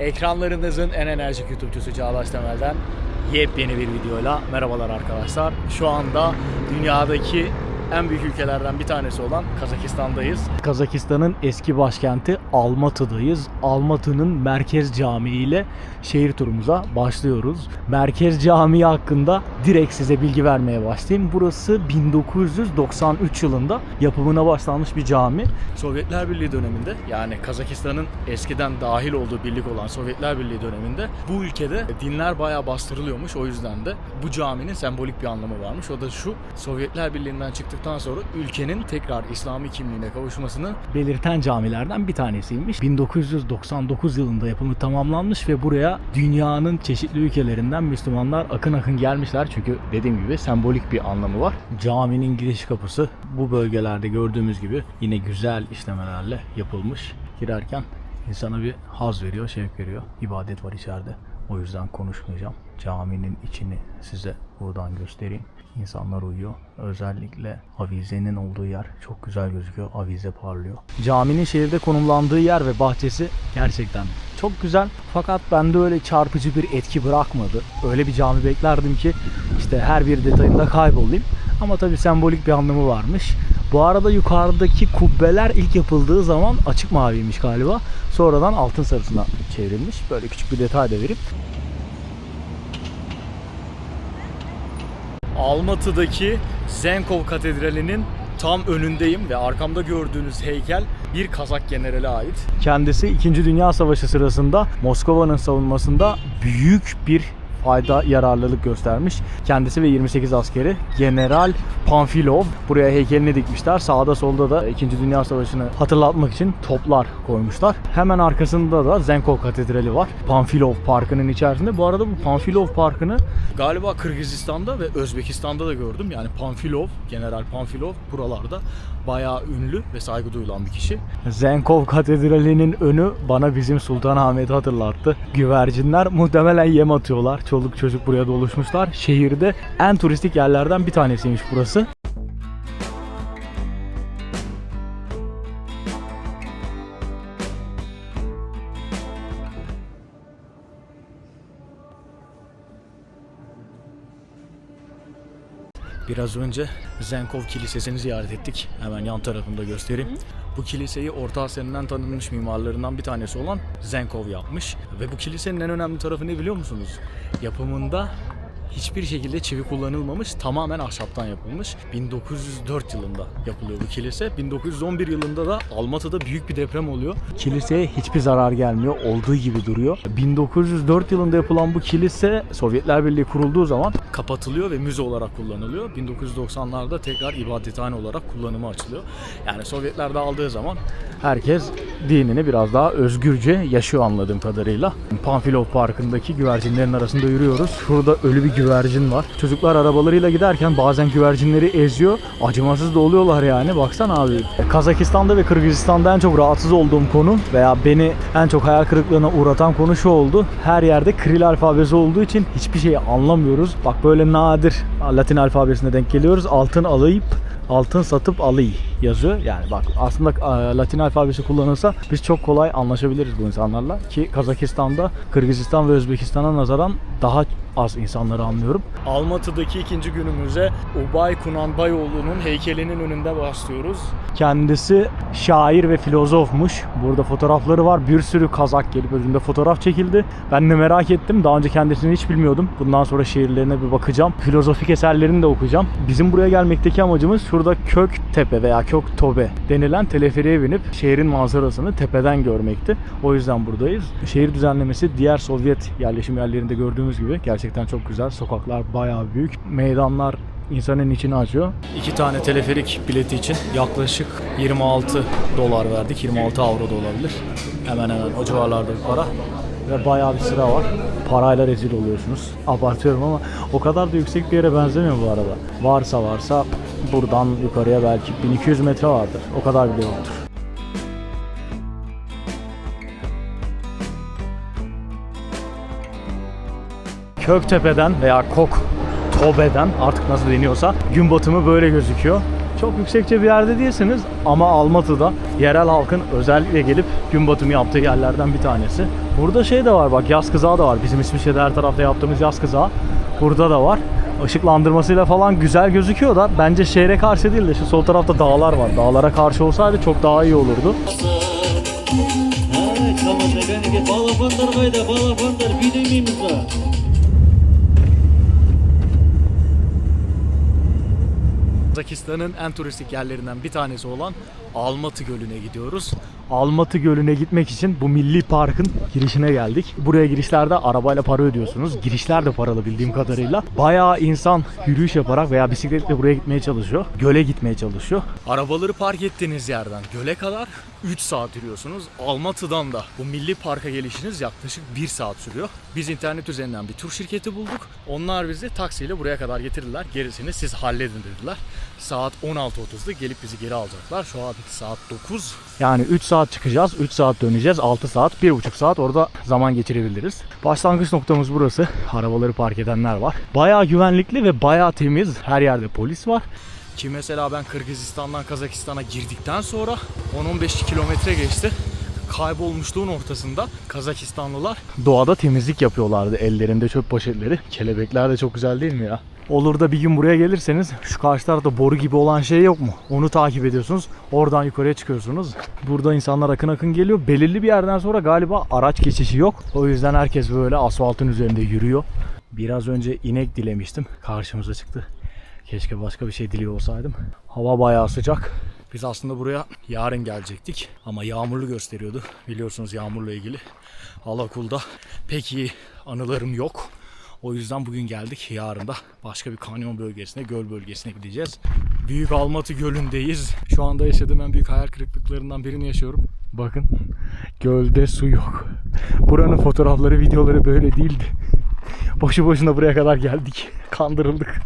Ekranlarınızın en enerjik YouTube'cusu Çağdaş Temel'den yepyeni bir videoyla merhabalar arkadaşlar. Şu anda dünyadaki en büyük ülkelerden bir tanesi olan Kazakistan'dayız. Kazakistan'ın eski başkenti Almatı'dayız. Almatı'nın Merkez Camii ile şehir turumuza başlıyoruz. Merkez Camii hakkında direkt size bilgi vermeye başlayayım. Burası 1993 yılında yapımına başlanmış bir cami. Sovyetler Birliği döneminde yani Kazakistan'ın eskiden dahil olduğu birlik olan Sovyetler Birliği döneminde bu ülkede dinler bayağı bastırılıyormuş. O yüzden de bu caminin sembolik bir anlamı varmış. O da şu Sovyetler Birliği'nden çıktıktan sonra ülkenin tekrar İslami kimliğine kavuşmasını belirten camilerden bir tanesiymiş. 1999 yılında yapımı tamamlanmış ve buraya dünyanın çeşitli ülkelerinden Müslümanlar akın akın gelmişler. Çünkü dediğim gibi sembolik bir anlamı var. Caminin giriş kapısı bu bölgelerde gördüğümüz gibi yine güzel işlemelerle yapılmış. Girerken insana bir haz veriyor, şevk veriyor. İbadet var içeride. O yüzden konuşmayacağım. Caminin içini size buradan göstereyim. İnsanlar uyuyor. Özellikle avizenin olduğu yer çok güzel gözüküyor. Avize parlıyor. Caminin şehirde konumlandığı yer ve bahçesi gerçekten çok güzel. Fakat bende öyle çarpıcı bir etki bırakmadı. Öyle bir cami beklerdim ki işte her bir detayında kaybolayım. Ama tabii sembolik bir anlamı varmış. Bu arada yukarıdaki kubbeler ilk yapıldığı zaman açık maviymiş galiba. Sonradan altın sarısına çevrilmiş. Böyle küçük bir detay da vereyim. Almatı'daki Zenkov Katedrali'nin tam önündeyim ve arkamda gördüğünüz heykel bir Kazak generale ait. Kendisi 2. Dünya Savaşı sırasında Moskova'nın savunmasında büyük bir fayda yararlılık göstermiş. Kendisi ve 28 askeri General Panfilov buraya heykelini dikmişler. Sağda solda da 2. Dünya Savaşı'nı hatırlatmak için toplar koymuşlar. Hemen arkasında da Zenkov Katedrali var. Panfilov Parkı'nın içerisinde. Bu arada bu Panfilov Parkı'nı galiba Kırgızistan'da ve Özbekistan'da da gördüm. Yani Panfilov, General Panfilov buralarda bayağı ünlü ve saygı duyulan bir kişi. Zenkov Katedrali'nin önü bana bizim Sultanahmet'i hatırlattı. Güvercinler muhtemelen yem atıyorlar. Çoluk çocuk buraya doluşmuşlar. Şehirde en turistik yerlerden bir tanesiymiş burası. Biraz önce Zenkov Kilisesi'ni ziyaret ettik. Hemen yan tarafında göstereyim. Bu kiliseyi Orta Asya'nın en tanınmış mimarlarından bir tanesi olan Zenkov yapmış. Ve bu kilisenin en önemli tarafı ne biliyor musunuz? Yapımında hiçbir şekilde çivi kullanılmamış, tamamen ahşaptan yapılmış. 1904 yılında yapılıyor bu kilise. 1911 yılında da Almatı'da büyük bir deprem oluyor. Kiliseye hiçbir zarar gelmiyor, olduğu gibi duruyor. 1904 yılında yapılan bu kilise Sovyetler Birliği kurulduğu zaman kapatılıyor ve müze olarak kullanılıyor. 1990'larda tekrar ibadethane olarak kullanıma açılıyor. Yani Sovyetler dağıldığı zaman herkes dinini biraz daha özgürce yaşıyor anladığım kadarıyla. Panfilov Parkı'ndaki güvercinlerin arasında yürüyoruz. Şurada ölü bir güvercin var. Çocuklar arabalarıyla giderken bazen güvercinleri eziyor. Acımasız da oluyorlar yani. Baksana abi. Kazakistan'da ve Kırgızistan'da en çok rahatsız olduğum konu veya beni en çok hayal kırıklığına uğratan konu şu oldu. Her yerde Kiril alfabesi olduğu için hiçbir şeyi anlamıyoruz. Bak böyle nadir Latin alfabesine denk geliyoruz. Altın alayıp altın satıp alayı yazıyor. Yani bak aslında e, Latin alfabesi kullanılsa biz çok kolay anlaşabiliriz bu insanlarla ki Kazakistan'da Kırgızistan ve Özbekistan'a nazaran daha az insanları anlıyorum. Almatı'daki ikinci günümüze Ubay Kunanbayoğlu'nun heykelinin önünde başlıyoruz. Kendisi şair ve filozofmuş. Burada fotoğrafları var. Bir sürü Kazak gelip önünde fotoğraf çekildi. Ben de merak ettim. Daha önce kendisini hiç bilmiyordum. Bundan sonra şiirlerine bir bakacağım. Filozofik eserlerini de okuyacağım. Bizim buraya gelmekteki amacımız şurada Köktepe veya Köktobe denilen teleferiğe binip şehrin manzarasını tepeden görmekti. O yüzden buradayız. Şehir düzenlemesi diğer Sovyet yerleşim yerlerinde gördüğümüz gibi gerçekten çok güzel. Sokaklar bayağı büyük. Meydanlar insanın içini açıyor. İki tane teleferik bileti için yaklaşık 26 dolar verdik. 26 avro da olabilir. Hemen hemen o civarlarda bir para. Ve bayağı bir sıra var. Parayla rezil oluyorsunuz. Abartıyorum ama o kadar da yüksek bir yere benzemiyor bu arada. Varsa varsa buradan yukarıya belki 1200 metre vardır. O kadar bile yoktur. Köktepe'den veya Kok Tobe'den artık nasıl deniyorsa gün batımı böyle gözüküyor. Çok yüksekçe bir yerde değilsiniz ama Almatı'da yerel halkın özellikle gelip gün batımı yaptığı yerlerden bir tanesi. Burada şey de var bak yaz kızağı da var. Bizim İsviçre'de her tarafta yaptığımız yaz kızağı. Burada da var. Işıklandırmasıyla falan güzel gözüküyor da bence şehre karşı değil de şu sol tarafta dağlar var. Dağlara karşı olsaydı çok daha iyi olurdu. Evet, Kazakistan'ın en turistik yerlerinden bir tanesi olan Almatı Gölü'ne gidiyoruz. Almatı Gölü'ne gitmek için bu milli parkın girişine geldik. Buraya girişlerde arabayla para ödüyorsunuz. Girişler de paralı bildiğim kadarıyla. Bayağı insan yürüyüş yaparak veya bisikletle buraya gitmeye çalışıyor. Göle gitmeye çalışıyor. Arabaları park ettiğiniz yerden göle kadar 3 saat yürüyorsunuz. Almatı'dan da bu milli parka gelişiniz yaklaşık 1 saat sürüyor. Biz internet üzerinden bir tur şirketi bulduk. Onlar bizi taksiyle buraya kadar getirdiler. Gerisini siz halledin dediler. Saat 16.30'da gelip bizi geri alacaklar. Şu an saat 9. Yani 3 saat çıkacağız, 3 saat döneceğiz, 6 saat, 1,5 saat orada zaman geçirebiliriz. Başlangıç noktamız burası. Arabaları park edenler var. Bayağı güvenlikli ve bayağı temiz. Her yerde polis var. Ki mesela ben Kırgızistan'dan Kazakistan'a girdikten sonra 10-15 kilometre geçti. Kaybolmuşluğun ortasında Kazakistanlılar doğada temizlik yapıyorlardı. Ellerinde çöp poşetleri. Kelebekler de çok güzel değil mi ya? Olur da bir gün buraya gelirseniz şu karşı tarafta boru gibi olan şey yok mu? Onu takip ediyorsunuz. Oradan yukarıya çıkıyorsunuz. Burada insanlar akın akın geliyor. Belirli bir yerden sonra galiba araç geçişi yok. O yüzden herkes böyle asfaltın üzerinde yürüyor. Biraz önce inek dilemiştim. Karşımıza çıktı. Keşke başka bir şey diliyor olsaydım. Hava bayağı sıcak. Biz aslında buraya yarın gelecektik ama yağmurlu gösteriyordu. Biliyorsunuz yağmurla ilgili. Alakul'da pek iyi anılarım yok. O yüzden bugün geldik. Yarın da başka bir kanyon bölgesine, göl bölgesine gideceğiz. Büyük Almatı Gölü'ndeyiz. Şu anda yaşadığım en büyük hayal kırıklıklarından birini yaşıyorum. Bakın gölde su yok. Buranın fotoğrafları, videoları böyle değildi. Boşu boşuna buraya kadar geldik. Kandırıldık.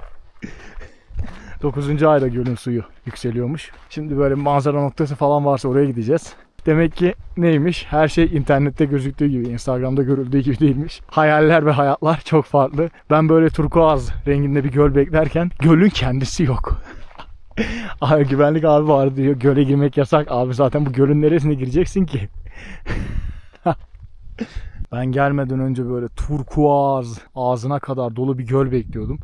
9. ayda gölün suyu yükseliyormuş. Şimdi böyle manzara noktası falan varsa oraya gideceğiz. Demek ki neymiş? Her şey internette gözüktüğü gibi, Instagram'da görüldüğü gibi değilmiş. Hayaller ve hayatlar çok farklı. Ben böyle turkuaz renginde bir göl beklerken gölün kendisi yok. abi güvenlik abi var diyor. Göle girmek yasak. Abi zaten bu gölün neresine gireceksin ki? ben gelmeden önce böyle turkuaz ağzına kadar dolu bir göl bekliyordum.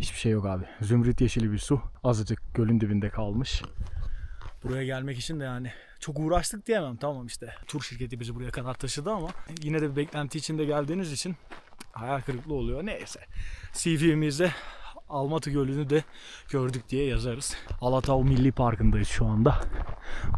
Hiçbir şey yok abi. Zümrüt yeşili bir su. Azıcık gölün dibinde kalmış. Buraya gelmek için de yani çok uğraştık diyemem. Tamam işte tur şirketi bizi buraya kadar taşıdı ama yine de bir beklenti içinde geldiğiniz için hayal kırıklığı oluyor. Neyse. CV'mizde Almatı Gölü'nü de gördük diye yazarız. Alatau Milli Parkı'ndayız şu anda.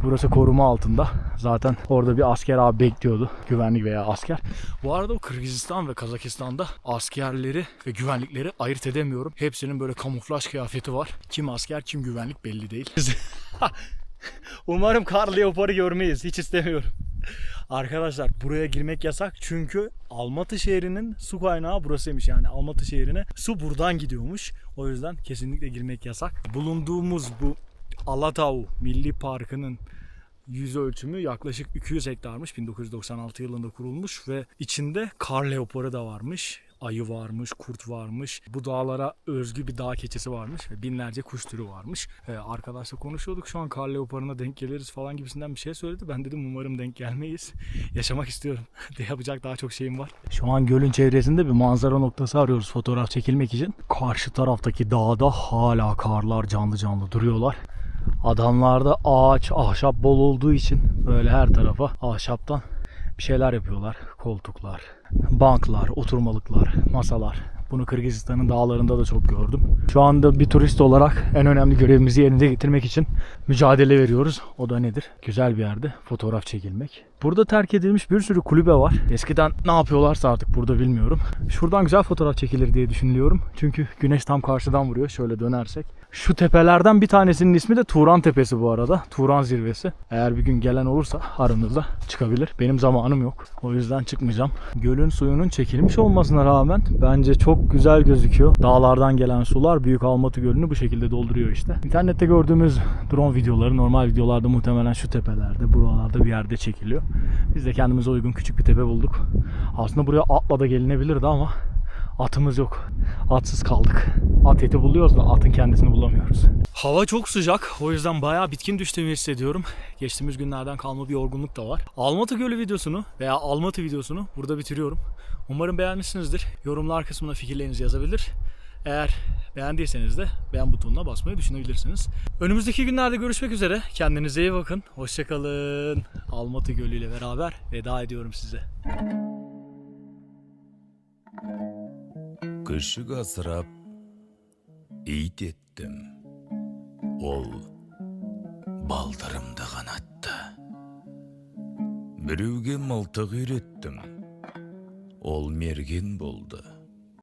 Burası koruma altında. Zaten orada bir asker abi bekliyordu. Güvenlik veya asker. Bu arada Kırgızistan ve Kazakistan'da askerleri ve güvenlikleri ayırt edemiyorum. Hepsinin böyle kamuflaj kıyafeti var. Kim asker kim güvenlik belli değil. Umarım kar leoparı görmeyiz. Hiç istemiyorum. Arkadaşlar buraya girmek yasak çünkü Almatı şehrinin su kaynağı burasıymış. Yani Almatı şehrine su buradan gidiyormuş. O yüzden kesinlikle girmek yasak. Bulunduğumuz bu Alatau Milli Parkı'nın yüz ölçümü yaklaşık 200 hektarmış. 1996 yılında kurulmuş ve içinde kar leoparı da varmış. Ayı varmış, kurt varmış. Bu dağlara özgü bir dağ keçisi varmış ve binlerce kuş türü varmış. Ee, arkadaşla konuşuyorduk şu an kar leoparına denk geliriz falan gibisinden bir şey söyledi. Ben dedim umarım denk gelmeyiz. Yaşamak istiyorum. yapacak daha çok şeyim var. Şu an gölün çevresinde bir manzara noktası arıyoruz fotoğraf çekilmek için. Karşı taraftaki dağda hala karlar canlı canlı duruyorlar. Adamlarda ağaç, ahşap bol olduğu için böyle her tarafa ahşaptan bir şeyler yapıyorlar. Koltuklar, banklar, oturmalıklar, masalar. Bunu Kırgızistan'ın dağlarında da çok gördüm. Şu anda bir turist olarak en önemli görevimizi yerine getirmek için mücadele veriyoruz. O da nedir? Güzel bir yerde fotoğraf çekilmek. Burada terk edilmiş bir sürü kulübe var. Eskiden ne yapıyorlarsa artık burada bilmiyorum. Şuradan güzel fotoğraf çekilir diye düşünüyorum. Çünkü güneş tam karşıdan vuruyor. Şöyle dönersek. Şu tepelerden bir tanesinin ismi de Turan Tepesi bu arada. Turan Zirvesi. Eğer bir gün gelen olursa aranızda çıkabilir. Benim zamanım yok. O yüzden çıkmayacağım. Gölün suyunun çekilmiş olmasına rağmen bence çok güzel gözüküyor. Dağlardan gelen sular Büyük Almatı Gölü'nü bu şekilde dolduruyor işte. İnternette gördüğümüz drone videoları normal videolarda muhtemelen şu tepelerde, buralarda bir yerde çekiliyor. Biz de kendimize uygun küçük bir tepe bulduk. Aslında buraya atla da gelinebilirdi ama atımız yok. Atsız kaldık. At eti buluyoruz da atın kendisini bulamıyoruz. Hava çok sıcak. O yüzden bayağı bitkin düştüğümü hissediyorum. Geçtiğimiz günlerden kalma bir yorgunluk da var. Almatı Gölü videosunu veya Almatı videosunu burada bitiriyorum. Umarım beğenmişsinizdir. Yorumlar kısmına fikirlerinizi yazabilir. Eğer beğendiyseniz de beğen butonuna basmayı düşünebilirsiniz. Önümüzdeki günlerde görüşmek üzere. Kendinize iyi bakın. Hoşçakalın. Almatı Gölü ile beraber veda ediyorum size. Kışık asırap eğit ettim. Ol baldırımda kanattı. Birövge mıltık ürettim. Ol mergin buldu.